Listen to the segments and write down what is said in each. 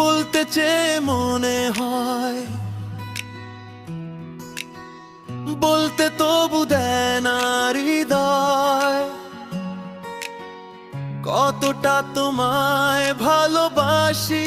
বলতে চেয়ে মনে হয় বলতে তবু দেয় না হৃদয়। কতটা তোমায় ভালোবাসি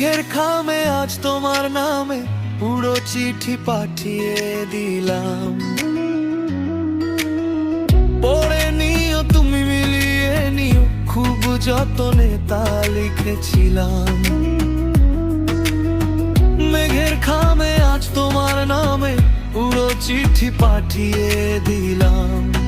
মেঘের খামে আজ তোমার নামে পুরো চিঠি পাঠিয়ে দিলাম। পড়ে নিও, তুমি মিলিয়ে নিও, খুব যতনে তা লিখেছিলাম। মেঘের খামে আজ তোমার নামে পুরো চিঠি পাঠিয়ে দিলাম।